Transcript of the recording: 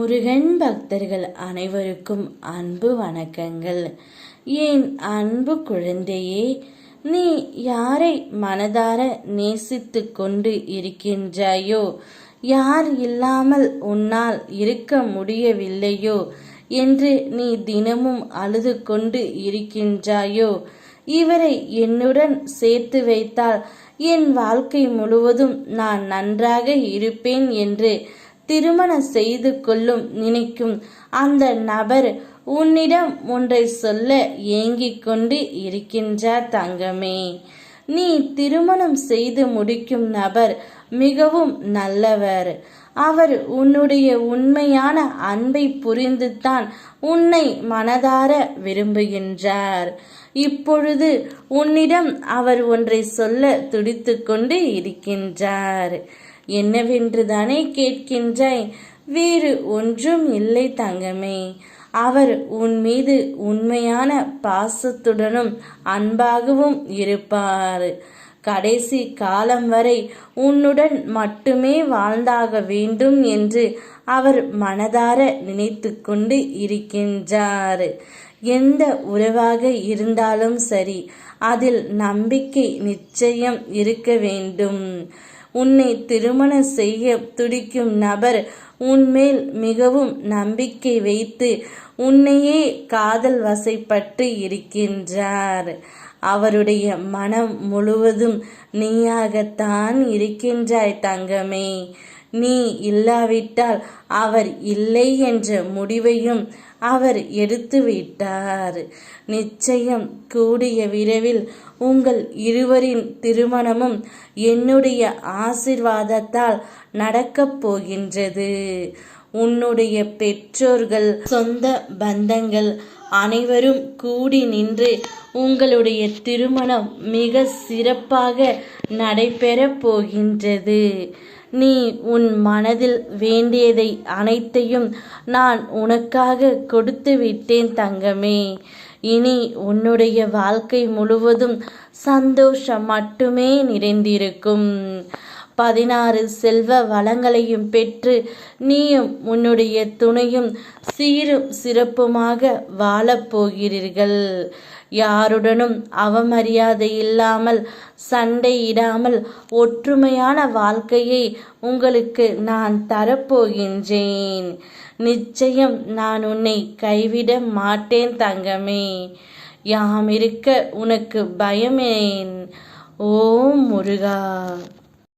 முருகன் பக்தர்கள் அனைவருக்கும் அன்பு வணக்கங்கள். என் அன்பு குழந்தையே நீ யாரை மனதார நேசித்து கொண்டு இருக்கின்றாயோ யார் இல்லாமல் உன்னால் இருக்க முடியவில்லையோ என்று நீ தினமும் அழுது கொண்டு இருக்கின்றாயோ இவரை என்னுடன் சேர்த்து வைத்தால் என் வாழ்க்கை முழுவதும் நான் நன்றாக இருப்பேன் என்று திருமணம் செய்து கொள்ளும் நினைக்கும் அந்த நபர் உன்னிடம் ஒன்றை சொல்ல ஏங்கிக் கொண்டு இருக்கின்றார் தங்கமே. நீ திருமணம் செய்து முடிக்கும் நபர் மிகவும் நல்லவர். அவர் உன்னுடைய உண்மையான அன்பை புரிந்துதான் உன்னை மனதார விரும்புகின்றார். இப்பொழுது உன்னிடம் அவர் ஒன்றை சொல்ல துடித்து கொண்டு இருக்கின்றார். என்னவென்று தானே கேட்கின்றாய்? வேறு ஒன்றும் இல்லை தங்கமே. அவர் உன் மீது உண்மையான பாசத்துடனும் அன்பாகவும் இருப்பார். கடைசி காலம் வரை உன்னுடன் மட்டுமே வாழ்ந்தாக வேண்டும் என்று அவர் மனதார நினைத்து கொண்டு இருக்கின்றார். எந்த உறவாக இருந்தாலும் சரி அதில் நம்பிக்கை நிச்சயம் இருக்க வேண்டும். உன்னை திருமணம் செய்ய துடிக்கும் நபர் உன்மேல் மிகவும் நம்பிக்கை வைத்து உன்னையே காதல் வசைப்பட்டு இருக்கின்றார். அவருடைய மனம் முழுவதும் நீயாகத்தான் இருக்கின்றாய் தங்கமே. நீ இல்லாவிட்டால் அவர் இல்லை என்ற முடிவையும் அவர் எடுத்து விட்டார் நிச்சயம் கூடிய விரைவில் உங்கள் இருவரின் திருமணமும் என்னுடைய ஆசிர்வாதத்தால் நடக்கப் போகின்றது. உன்னுடைய பெற்றோர்கள் சொந்த பந்தங்கள் அனைவரும் கூடி நின்று உங்களுடைய திருமணம் மிக சிறப்பாக நடைபெறப் போகின்றது. நீ உன் மனதில் வேண்டியதை அனைத்தையும் நான் உனக்காக கொடுத்து விட்டேன் தங்கமே. இனி உன்னுடைய வாழ்க்கை முழுவதும் சந்தோஷம் மட்டுமே நிறைந்திருக்கும். பதினாறு செல்வ வளங்களையும் பெற்று நீயும் உன்னுடைய துணையும் சீரும் சிறப்புமாக வாழப்போகிறீர்கள் யாருடனும் அவமரியாதை இல்லாமல் சண்டையிடாமல் ஒற்றுமையான வாழ்க்கையை உங்களுக்கு நான் தரப்போகின்றேன். நிச்சயம் நான் உன்னை கைவிட மாட்டேன் தங்கமே. யாம் இருக்க உனக்கு பயமேன். ஓம் முருகா.